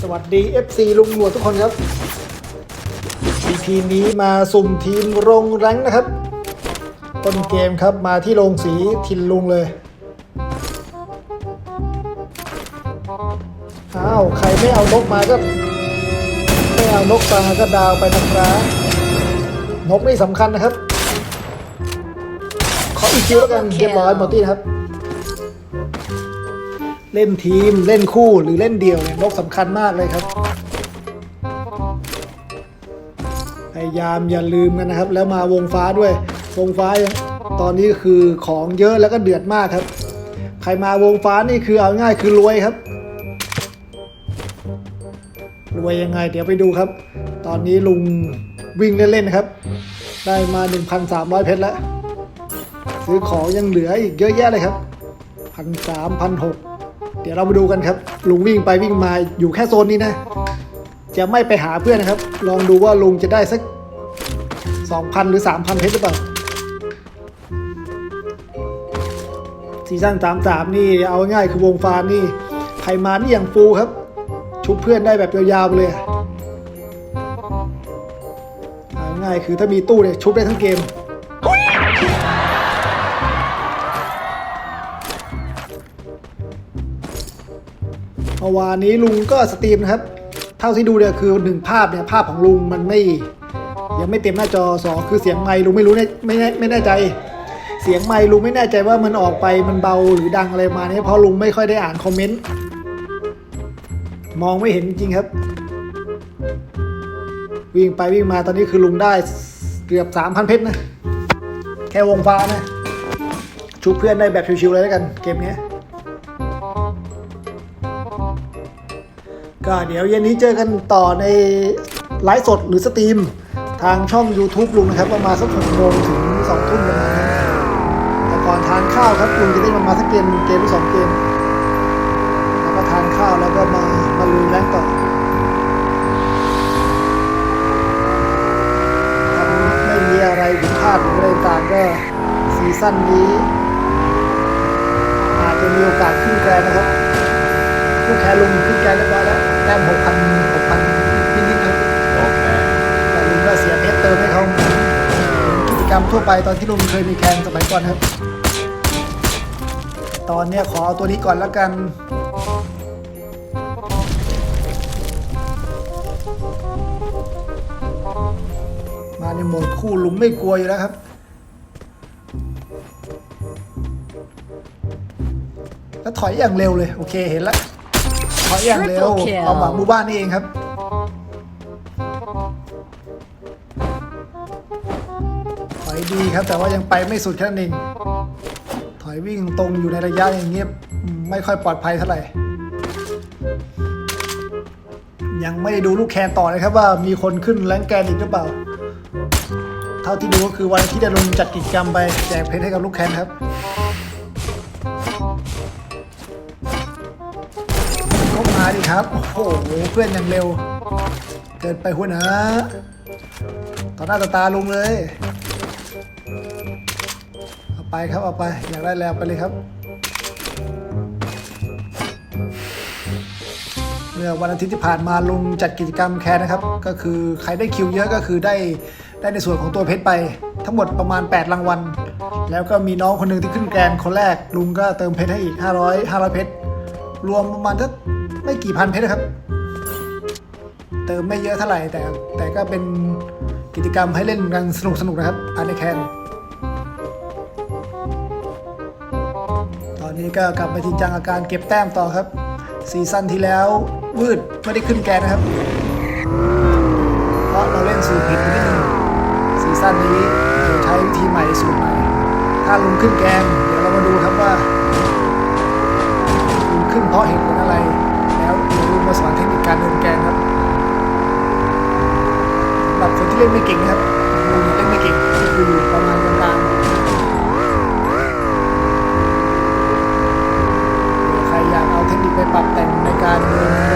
สวัสดี FC ลุงหนวดทุกคนครับ EP นี้มาสุ่มทีมโรงแรงนะครับ ต้นเกมครับมาที่โรงสีทินลุงเลย อ้าว ใครไม่เอานกมาก็ ไม่เอานกมาก็ดาวไปนะครับนกนี่สำคัญนะครับ ขออีกคิวแล้วกันเรียบร้อยหมดที่ครับ เล่นทีมเล่นคู่หรือเล่นเดี่ยวเนี่ยนกสำคัญมากเลยครับ พยายามอย่าลืมกันนะครับ แล้วมาวงฟ้าด้วยวงฟ้ายังตอนนี้คือของเยอะแล้วก็เดือดมากครับ ใครมาวงฟ้านี่คือเอาง่ายคือรวยครับรวยยังไง เดี๋ยวไปดูครับ ตอนนี้ลุงวิ่งเล่นๆครับ ได้มา 1,300 เพชรแล้ว ซื้อของยังเหลืออีกเยอะแยะเลยครับพันสามพันหก เดี๋ยวเรามาดูกันครับ ลุงวิ่งไปวิ่งมาอยู่แค่โซนนี้นะ จะไม่ไปหาเพื่อนนะครับ ลองดูว่าลุงจะได้สักสองพันหรือสามพันเพชรหรือเปล่าซีซั่นสามสามนี่เอาง่ายคือวงฟาร์มนี่ ใครมานี่อย่างฟูครับ ชุบเพื่อนได้แบบยาวๆไปเลยเอาง่ายคือถ้ามีตู้เนี่ยชุบได้ทั้งเกม เมื่อวานนี้ลุงก็สตรีมนะครับ เท่าที่ดูเนี่ยคือหนึ่งภาพเนี่ยภาพของลุงมันไม่ ยังไม่เต็มหน้าจอสองคือเสียงไมค์ลุงไม่รู้แน่ไม่แน่ไม่แน่ใจ เสียงไมค์ลุงไม่แน่ใจว่ามันออกไปมันเบาหรือดังอะไรมาเนี่ยเพราะลุงไม่ค่อยได้อ่านคอมเมนต์มองไม่เห็นจริงครับ วิ่งไปวิ่งมาตอนนี้คือลุงได้เกือบสามพันเพชรนะ แค่วงฟ้านะชุบเพื่อนได้แบบชิวๆเลยแล้วกันเกมนี้ ก็เดี๋ยวเย็นนี้เจอกันต่อในไลฟ์สดหรือสตรีมทางช่อง YouTube ลุงนะครับ ประมาณสักหกโมงถึงสองทุ่มประมาณนั้นแต่ก่อนทานข้าวครับลุงจะได้ประมาณสักเกมเกมหรือสองเกม แล้วก็ทานข้าวแล้วก็มามาลุยแรงต่อถ้าไม่มีอะไรผิดพลาดหรืออะไรต่างก็ซีซั่นนี้ อาจจะมีโอกาสขึ้นแกรนนะครับผู้แคร์ลุงขึ้นแกนเรียบร้อยแล้ว แต้มหกพันหกพันนิดๆครับโอเคแต่ลุงก็เสียเพชรเติมให้เขาเหมือนกิจกรรมทั่วไปตอนที่ลุงเคยมีแคนสมัยก่อนครับ ตอนเนี้ยขอเอาตัวนี้ก่อนแล้วกันมาในโหมดคู่ลุงไม่กลัวอยู่แล้วครับ แล้วถอยอย่างเร็วเลย โอเคเห็นแล้ว ถอยอย่างเร็ว Triple kill เอาหมาหมู่บ้านนี่เองครับ ถอยดีครับแต่ว่ายังไปไม่สุดแค่นั้นเองถอยวิ่งตรงอยู่ในระยะอย่างเงี้ยอืมไม่ค่อยปลอดภัยเท่าไหร่ ยังไม่ได้ดูลูกแคนต่อนะครับว่ามีคนขึ้นแรงแกนอีกหรือเปล่า เท่าที่ดูก็คือวันที่จะลงจัดกิจกรรมไปแจกเพชรให้กับลูกแคนครับ มาดิครับ โอ้โห เพื่อนอย่างเร็ว เกินไปหัวหนะต่อหน้าต่อตาลุงเลย เอาไปครับ เอาไป อยากได้แล้วไปเลยครับ เมื่อวันอาทิตย์ที่ผ่านมาลุงจัดกิจกรรมแคร์นะครับ ก็คือใครได้คิวเยอะก็คือได้ได้ในส่วนของตัวเพชรไปทั้งหมดประมาณ 8 รางวัล แล้วก็มีน้องคนหนึ่งที่ขึ้นแกรนคนแรกลุงก็เติมเพชรให้อีก 500 500 เพชรรวมประมาณสักไม่ กี่พันเพชรนครับ เติมไม่เยอะเท่าไหร่แต่แต่ก็เป็นกิจกรรมให้เล่นกันสนุกสนุกๆนะครับภายในแคนตอนนี้ก็กลับมาจริงจังอาการเก็บแต้มต่อครับ ซีซั่นที่แล้ววืดไม่ได้ขึ้นแกนนะครับ เพราะเราเล่นสูตรผิดไปนิดนึงซีซั่นนี้ใช้วิธีใหม่สูตรใหม่ถ้าลุงขึ้นแกนเดี๋ยวเรามาดูครับว่าลุงขึ้นเพราะเหตุผลอะไร แล้วเดี๋ยวลุงมาสอนเทคนิคการเดินแกนครับสำหรับคนที่เล่นไม่เก่งนะครับลุงเล่นไม่เก่งก็คือยู่ประมาณกลางๆใครอยากเอาเทคนิคไปปรับแต่งในการเดิน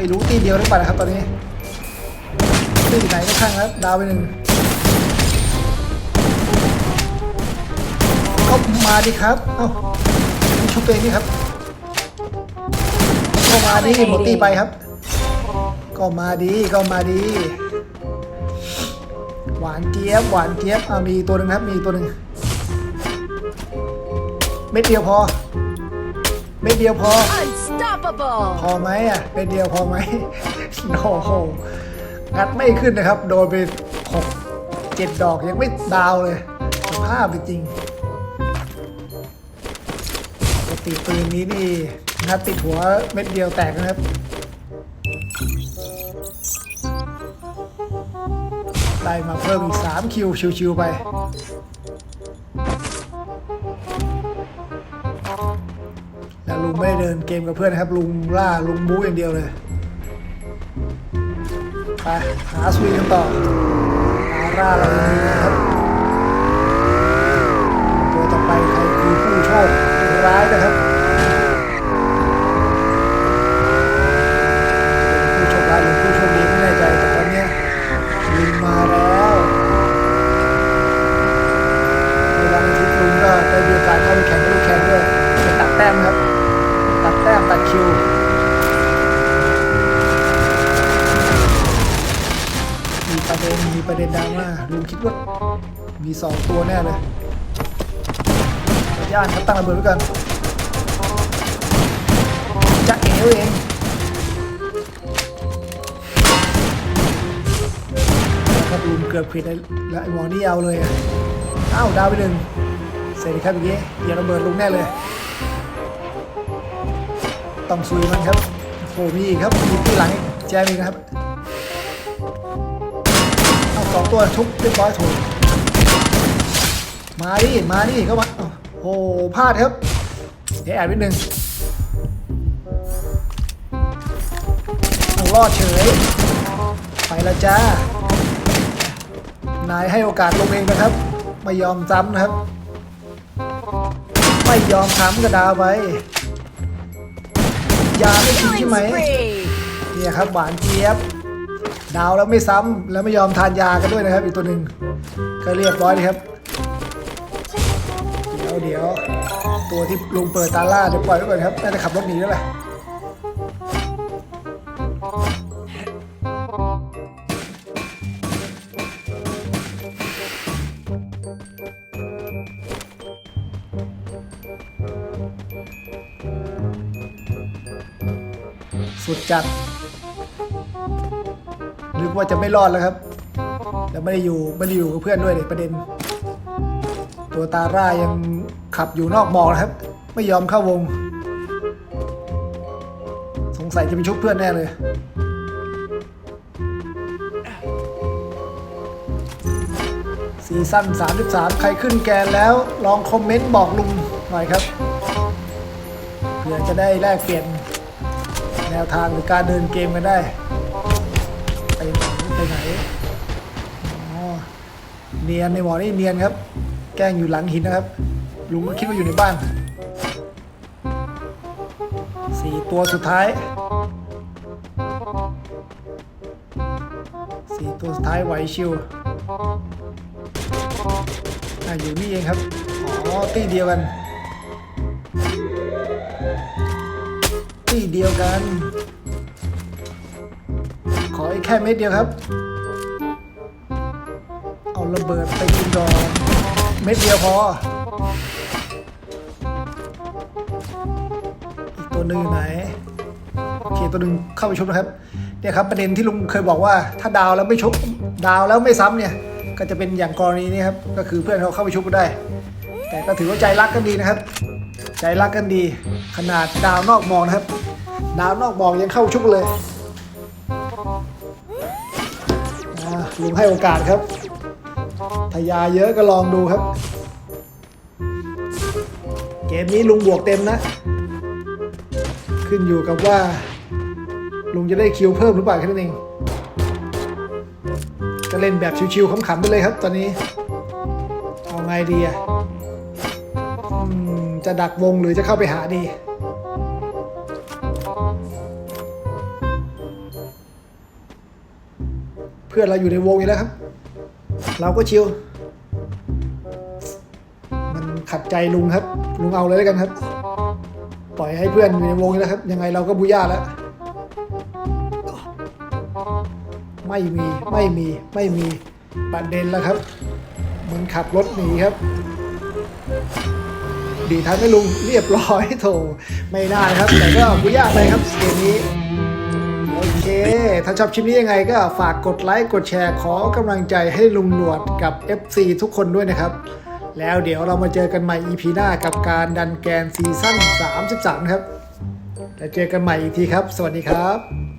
ไม่รู้ตีเดียวหรือเปล่านะครับตอนนี้ตีไหนก็ช่างครับดาวไปหนึ่งก็มาดิครับ เอ้าชุบตัวเองนี่ครับ ก็มาดิหมดตีไปครับ ก็มาดีก็มาดี หวานเจี๊ยบหวานเจี๊ยบอ่ามีตัวหนึ่งครับ มีตัวหนึ่งเม็ดเดียวพอ เม็ดเดียวพอ Unstoppable! พอไหมอะเป็นเดียวพอไหม โอ้โหงัดไม่ขึ้นนะครับ โดนไปหกเจ็ดดอกยังไม่ดาวเลยสภาพเป็นจริงปกติปืนนี้นี่งัดติดหัวเม็ดเดียวแตกนะครับได้มาเพิ่มอีก 3 คิวชิวๆไป ลุงไม่ได้เดินเกมกับเพื่อนนะครับ ลุงล่าลุงบู๊อย่างเดียวเลยไปหาสวีกันต่อหาร่าเราดีนะครับตัวต่อไปใครคือผู้โชคร้ายนะครับ มีสองตัวแน่เลยขออนุญาตั้งระเบิดไว้ก่อนจะเอวเองครับลุงเกือบผิดแล้วไอ้หมอนี่เอาเลยอะอ้าวดาวไปหนึ่งเสร็จครับเมื่อกี้เหยียบระเบิดลุงแน่เลย ต้องซุยมันครับโอ้มีอีกครับมีที่หลังแจมอีกนะครับเอาสองตัวชุบเรียบร้อยถูก มาดิ มาดิเข้ามาโอ้โหพลาดครับ เดี๋ยวแอบนิดนึงรอดเฉย ไปล้วจ้า นายให้โอกาสลงเองนะครับ ไม่ยอมซ้ำนะครับ ไม่ยอมซ้ำกระดาวไปยาไม่ทิ้งใช่ไหมเนี่ยครับหวานเจี๊ยบ ดาวแล้วไม่ซ้ำแล้วไม่ยอมทานยากันด้วยนะครับ อีกตัวหนึ่งก็เรียบร้อยเลยครับ เดี๋ยว ตัวที่ลุงเปิดตาล่าเดี๋ยวปล่อยไว้ก่อนครับ น่าจะขับรถหนีแล้วแหละสุดจัดนึกว่าจะไม่รอดแล้วครับ แล้วไม่ได้อยู่ไม่ได้อยู่กับเพื่อนด้วยเด็ประเด็น ตัวตาร่ายังขับอยู่นอกหมอกนะครับ ไม่ยอมเข้าวง สงสัยจะไปชุบเพื่อนแน่เลยซีซั่น33 ใครขึ้นแกนแล้วลองคอมเมนต์บอกลุงหน่อยครับ เพื่อจะได้แลกเปลี่ยนแนวทางหรือการเดินเกมกันได้ ไปไหนไปไหนอ๋อเนียนในหมอนี่เนียนครับ แกล้งอยู่หลังหินนะครับ ลุงก็คิดว่าอยู่ในบ้านสี่ตัวสุดท้ายสี่ตัวสุดท้ายไหวชิวอะอยู่นี่เองครับอ๋อตีเดียวกันตีเดียวกัน ขออีกแค่เม็ดเดียวครับ เอาระเบิดไปกินก่อน เม็ดเดียวพอ อีกตัวหนึ่งอยู่ไหนโอเคตัวหนึ่งเข้าไปชุบนะครับเนี่ยครับประเด็นที่ลุงเคยบอกว่า ถ้าดาวแล้วไม่ชุบดาวแล้วไม่ซ้ำเนี่ย ก็จะเป็นอย่างกรณีนี้ครับก็คือเพื่อนเขาเข้าไปชุบก็ได้ แต่ก็ถือว่าใจรักกันดีนะครับ ใจรักกันดี ขนาดดาวนอกมองนะครับ ดาวนอกมองยังเข้าชุบเลยลุงให้โอกาสครับ ยาเยอะก็ลองดูครับ เกมนี้ลุงบวกเต็มนะ ขึ้นอยู่กับว่า ลุงจะได้คิวเพิ่มหรือเปล่าแค่นั้นเองก็เล่นแบบชิวๆขำๆไปเลยครับ ตอนนี้เอาไงดีอะจะดักวงหรือจะเข้าไปหาดีเพื่อนเราอยู่ในวงอยู่แล้วครับ เราก็ชิว ขัดใจลุงครับ ลุงเอาเลยแล้วกันครับ ปล่อยให้เพื่อนอยู่ในวงนี้แล้วครับ ยังไงเราก็บุย่าแล้ว ไม่มีไม่มีไม่มีประเด็นแล้วครับ มันขับรถหนีครับ ดีทันไหม่ลุงเรียบร้อยโถไม่ได้ครับ แต่ก็บุย่าไปครับเกมนี้โอเค ถ้าชอบคลิปนี้ยังไงก็ฝากกดไลค์ กดแชร์ ขอกำลังใจให้ลุงหนวดกับ FC ทุกคนด้วยนะครับ แล้วเดี๋ยวเรามาเจอกันใหม่ EP หน้ากับการดันแกนซีซั่น33ครับแล้วเจอกันใหม่อีกทีครับ สวัสดีครับ